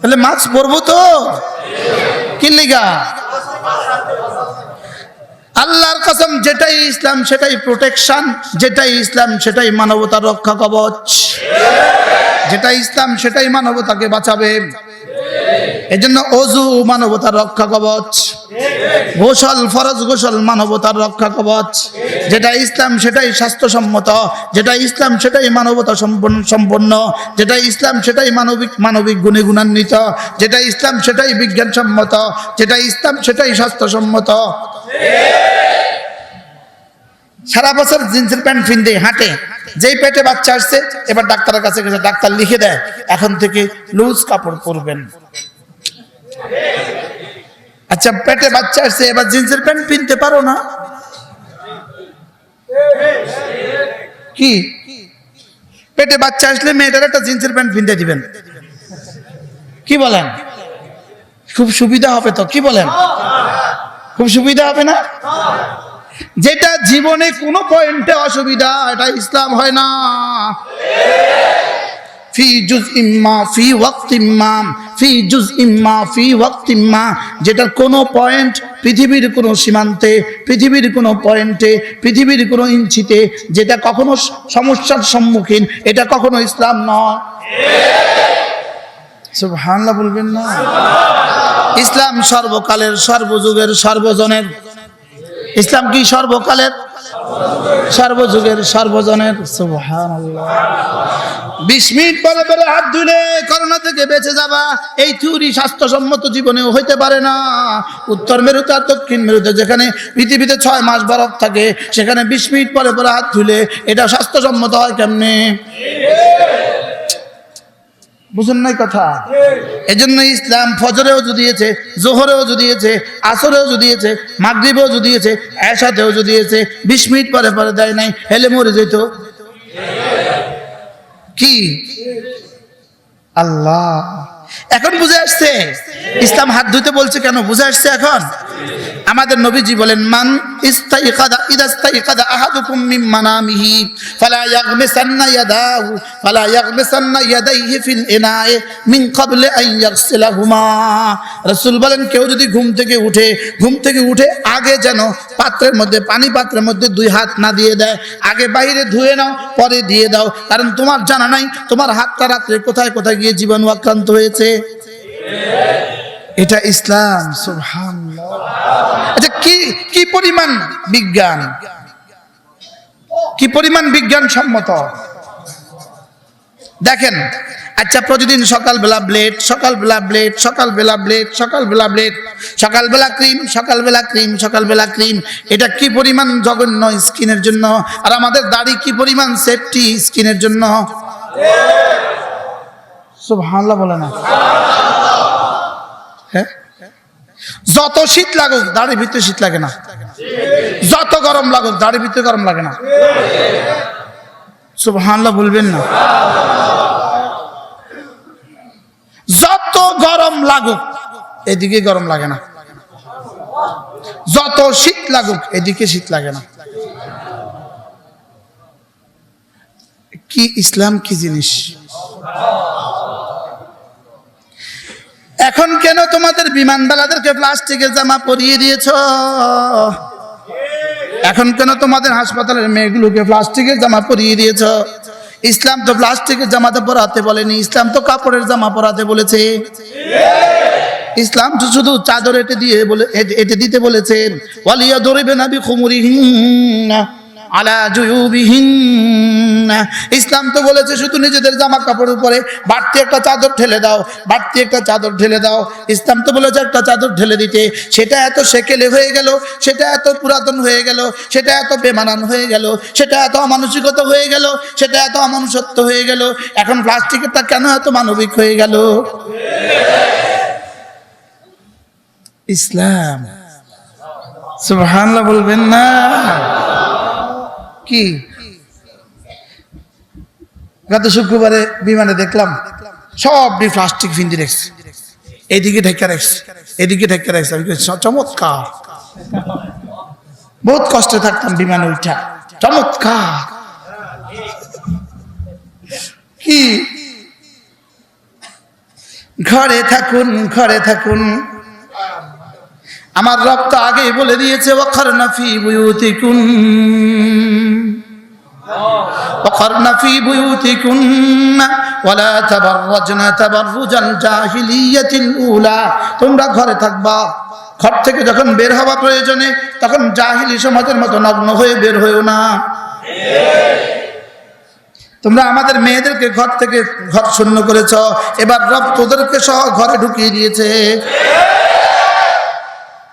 তাহলে মাছ পরবো তো? কি লিগা? আল্লাহর কসম, যেটাই ইসলাম, সেটাই প্রোটেকশন যেটাই ইসলাম, সেটাই মানবতার রক্ষা কবচ। যেটা ইসলাম, সেটাই মানবতাকে বাঁচাবে। এজন্য অজু মানবতার রক্ষা কবচ। গোসল, ফরজ গোসল মানবতার রক্ষা কবচ। যেটা ইসলাম সেটাই স্বাস্থ্যসম্মত, যেটা ইসলাম সেটাই মানবতা সম্পন্ন সম্পন্ন, যেটা ইসলাম সেটাই মানবিক মানবিক গুণে গুণান্বিত, যেটা ইসলাম সেটাই বিজ্ঞানসম্মত, যেটা ইসলাম সেটাই স্বাস্থ্যসম্মত। সারা বছর জিন্সের প্যান্ট ফিনতে হাঁটে, যেই পেটে বাচ্চা আসছে, এবার ডাক্তারের কাছে গেছে, ডাক্তার লিখে দেয়, এখন থেকে লুজ কাপড় পরবেন। আচ্ছা পেটে বাচ্চা আসছে, এবার জিন্সের প্যান্ট পিনতে পারো না? কি? পেটে বাচ্চা আসলে মেয়েটার একটা জিন্সের প্যান্ট পিনতে দিবেন। কি বলেন? খুব সুবিধা হবে তো, কি বলেন? খুব সুবিধা হবে না? যেটা জীবনে কোনো পয়েন্টে অসুবিধা, এটা ইসলাম হয় না। ফি ইম্মা ফি ফি ইম্মা ফি যেটার কোনো পয়েন্ট পৃথিবীর কোনো সীমান্তে, পৃথিবীর কোনো পয়েন্টে, পৃথিবীর কোনো ইঞ্চিতে যেটা কখনো সমস্যার সম্মুখীন, এটা কখনো ইসলাম নয়। সুবহানাল্লাহ বলবেন না? ইসলাম সর্বকালের, সর্বযুগের, সর্বজনের ইসলাম কি সর্বকালের? সর্বযুগের, সর্বজনের? বিশ মিনিট পরে পরে হাত ধুলে করোনা থেকে বেঁচে যাবা। এই থিওরি স্বাস্থ্যসম্মত জীবনেও হইতে পারে না। উত্তর মেরুতে আর দক্ষিণ মেরুতে, যেখানে পৃথিবীতে ছয় মাস বরফ থাকে, সেখানে বিশ মিনিট পরে পরে হাত ধুলে এটা স্বাস্থ্যসম্মত হয় কেমনে? বুঝুন নাই কথা? এজন্য ইসলাম ফজরেও জুদিয়েছে জোহরেও জুদিয়েছে আসরেও জুদিয়েছে মাগরিবেও জুদিয়েছে এসাতেও জুদিয়েছে বিশ মিনিট পরে পরে দেয় নাই, হেলে মরে যেত। কি? আল্লাহ। এখন বুঝে আসছে? ইসলাম হাত ধুতে বলছে কেন? বুঝে আসছে এখন? আমাদের নবীজি বলেন, মান ইস্তাইকাদা ইদাস্তাইকাদা আহাদুকুম মিন মানামিহি, ফালা ইয়াগমিসান্না ইয়াদাহু, ফালা ইয়াগমিসান্না ইয়াদাইহি ফিল ইনাই মিন ক্বাবলি আন ইয়াগসিলাহুমা। রাসূল বলেন, কেউ যদি ঘুম থেকে উঠে, ঘুম থেকে উঠে আগে যেন পাত্রের মধ্যে, পানি পাত্রের মধ্যে দুই হাত না দিয়ে দেয়, আগে বাইরে ধুয়ে নাও, পরে দিয়ে দাও, কারণ তোমার জানা নাই, তোমার হাতটা রাত্রে কোথায় কোথায় গিয়ে জীবাণু আক্রান্ত হয়েছে? এটা ইসলাম আচ্ছা কি কি পরিমাণ বিজ্ঞান? কি পরিমাণ বিজ্ঞান সম্মত দেখেন আচ্ছা প্রতিদিন সকালবেলা ব্লেড সকালবেলা ব্লেড সকালবেলা ব্লেড সকালবেলা ব্লেড, সকালবেলা ক্রিম সকালবেলা ক্রিম সকালবেলা ক্রিম। এটা কি পরিমাণ জঘন্য স্কিনের জন্য? আর আমাদের দাড়ি কি পরিমাণ সেফটি স্কিনের জন্য? সুবহানাল্লাহ বলে না। যত শীত লাগুক, দাড়ির ভিতরে শীত লাগে না। যত গরম লাগুক, দাড়ির ভিতরে গরম লাগে না। সুবহানাল্লাহ, বলবেন না। যত গরম লাগুক, এদিকে গরম লাগে না। যত শীত লাগুক, এদিকে শীত লাগে না। কি ইসলাম, কি জিনিস? এখন কেন তোমাদের বিমানবালাদেরকে প্লাস্টিকের জামা পরিয়ে দিয়েছ? এখন কেন তোমাদের হাসপাতালের মেয়েগুলোকে প্লাস্টিকের জামা পরিয়ে দিয়েছ? ইসলাম তো প্লাস্টিকের জামাতে পরাতে বলেনি, ইসলাম তো কাপড়ের জামা পরাতে বলেছে। ইসলাম তো শুধু চাদর এটে দিয়ে বলে এটে- দিতে বলেছেন ওয়ালিয়া দরিবে নাবি খুমুরিহিন আলা জুয়ুবিহিন ইসলাম তো বলেছে শুধু নিজেদের জামা কাপড় উপরে, বাড়তি একটা চাদর ঠেলে দাও, বাড়তি একটা চাদর ঠেলে দাও। ইসলাম তো বলেছে একটা চাদর ঠেলে দিতে, সেটা এত সেকেলে হয়ে গেল, সেটা এত পুরাতন হয়ে গেল, সেটা এত বেমানান হয়ে গেল, সেটা এত অমানসিকতা হয়ে গেল, সেটা এত অমানুষত্ব হয়ে গেল। এখন প্লাস্টিকেরটা কেন এত মানবিক হয়ে গেল? ইসলাম। সুবহানাল্লাহ বলবেন না। কি? গত শুক্রবারে বিমানে দেখলাম, সব প্লাস্টিক ফিন্দি রেখছে এদিকে ঢেকে রেখছে এদিকে ঢেকে রেখছে আমি চমৎকার। বহুত কষ্টে থাকতাম বিমানে উঠা চমৎকার। কি? ঘরে থাকুন ঘরে থাকুন। আমার রব তো আগেই বলে দিয়েছে ওখারনাফি বুয়ুতি কুন বুয়ুতি কুন তোমরা ঘরে থাকবা, ঘর থেকে যখন বের হওয়া প্রয়োজনে, তখন জাহিলি সমাজের মতো নগ্ন হয়ে বের হয়েও না। তোমরা আমাদের মেয়েদেরকে ঘর থেকে ঘর শূন্য করেছ, এবার রব তোদেরকে সহ ঘরে ঢুকিয়ে দিয়েছে।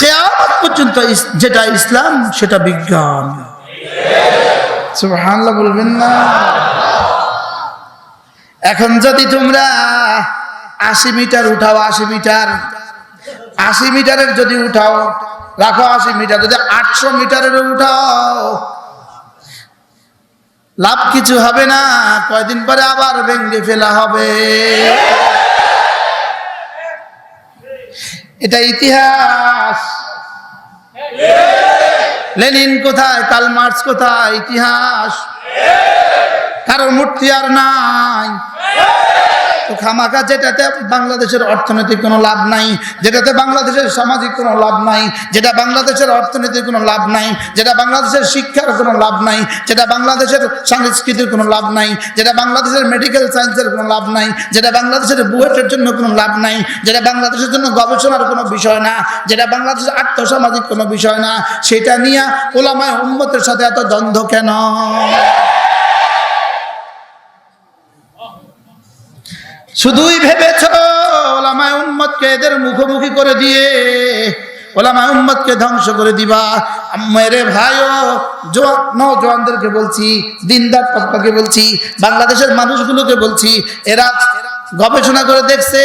কেয়ামত পর্যন্ত যেটা ইসলাম, সেটা বিজ্ঞান। সুবহানাল্লাহ বলবেন না। এখন যদি তোমরা আশি মিটার উঠাও, আশি মিটার, আশি মিটারের যদি উঠাও, রাখো আশি মিটার, যদি আটশো মিটারের উঠাও, লাভ কিছু হবে না, কয়দিন পরে আবার ভেঙ্গে ফেলা হবে। এটা ইতিহাস। লেনিন কোথায় কাল মার্চ কোথায় ইতিহাস। কারোর মূর্তি আর নাই। তো খামাকা যেটাতে বাংলাদেশের অর্থনৈতিক কোনো লাভ নাই, যেটাতে বাংলাদেশের সামাজিক কোনো লাভ নাই, যেটা বাংলাদেশের অর্থনীতির কোনো লাভ নাই, যেটা বাংলাদেশের শিক্ষার কোনো লাভ নাই, যেটা বাংলাদেশের সংস্কৃতির কোনো লাভ নাই, যেটা বাংলাদেশের মেডিকেল সায়েন্সের কোনো লাভ নাই, যেটা বাংলাদেশের বুয়েটের জন্য কোনো লাভ নাই, যেটা বাংলাদেশের জন্য গবেষণার কোনো বিষয় না, যেটা বাংলাদেশের আর্থসামাজিক কোনো বিষয় না, সেটা নিয়ে ওলামায় উন্মতের সাথে এত দ্বন্দ্ব কেন? শুধুই ভেবেছ ওলামায় উম্মতকে এদের মুখোমুখি করে দিয়ে, ওলামায় উম্মতকে ধ্বংস করে দিবা। মেরে ভাইও, জোয়ান নজওয়ানদেরকে বলছি, দিনদার তবকাকে বলছি, বাংলাদেশের মানুষগুলোকে বলছি, এরা গবেষণা করে দেখছে,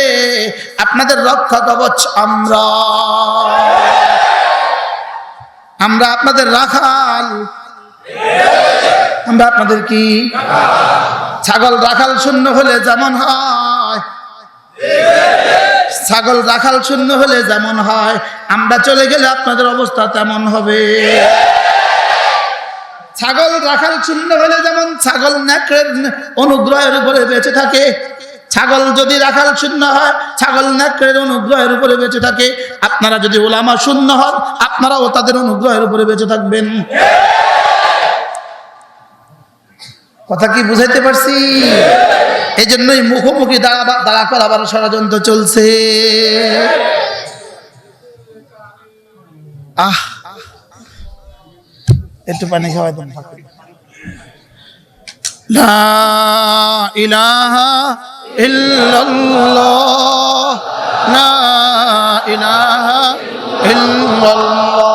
আপনাদের রক্ষা কবচ আমরা। আমরা আপনাদের রাখাল। আমরা আপনাদের কি? ছাগল, রাখাল শূন্য হলে যেমন হয়। ছাগল রাখাল শূন্য হলে যেমন হয়, আমরা চলে গেলে আপনাদের অবস্থা তেমন হবে। ছাগল রাখাল শূন্য হলে যেমন ছাগল নেকড়ের অনুগ্রহের উপরে বেঁচে থাকে, ছাগল যদি রাখাল শূন্য হয়, ছাগল নেকড়ের অনুগ্রহের উপরে বেঁচে থাকে। আপনারা যদি ওলামা শূন্য হন, আপনারাও তাদের অনুগ্রহের উপরে বেঁচে থাকবেন। কথা কি বুঝাইতে পারছি? এই জন্যই মুখোমুখি দাঁড়া দাঁড়া করাবার ষড়যন্ত্র চলছে। আহ। একটু পানি খাওয়াই দেন ইলাহা ইলাহা ইল্লাল্লাহ।